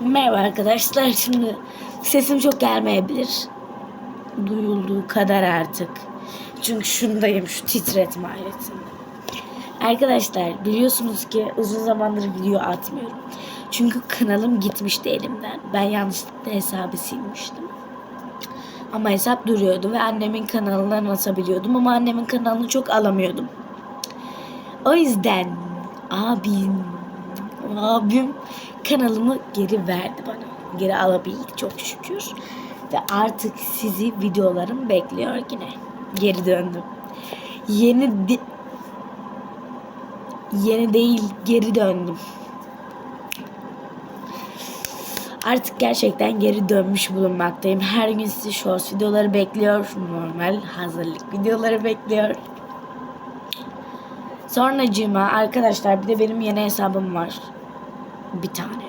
Merhaba arkadaşlar. Şimdi sesim çok gelmeyebilir. Duyulduğu kadar artık. Çünkü şundayım şu titretme aletinde. Arkadaşlar biliyorsunuz ki uzun zamandır video atmıyorum. Çünkü kanalım gitmişti elimden. Ben yanlışlıkla hesabı silmiştim. Ama hesap duruyordu ve annemin kanalından atabiliyordum ama annemin kanalını çok alamıyordum. O yüzden abim abim kanalımı geri verdi bana. Geri alabildik çok şükür. Ve artık sizi videolarım bekliyor yine. Geri döndüm. Yeni di- yeni değil geri döndüm. Artık gerçekten geri dönmüş bulunmaktayım. Her gün sizi shorts videoları bekliyor. Normal hazırlık videoları bekliyor. Sonracığıma arkadaşlar bir de benim yeni hesabım var. Bir tane.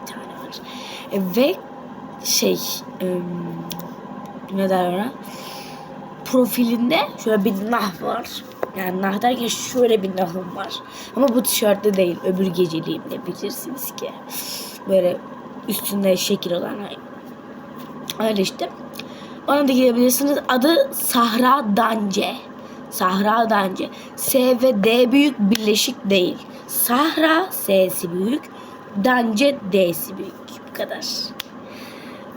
Bir tane var. E, ve şey e, ne der ona? Profilinde şöyle bir nah var. Yani nah derken şöyle bir nahım var. Ama bu tişörtte değil. Öbür geceliğimde bilirsiniz ki. Böyle üstünde şekil olan öyle işte. Ona da gidebilirsiniz. Adı Sahra Dance. Sahra Dance. S ve D büyük birleşik değil. Sahra S'si büyük. Dance D'si büyük. Bu kadar.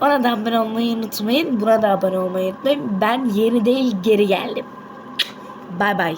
Ona da abone olmayı unutmayın. Buna da abone olmayı unutmayın. Ben yeni değil geri geldim. Bay bay.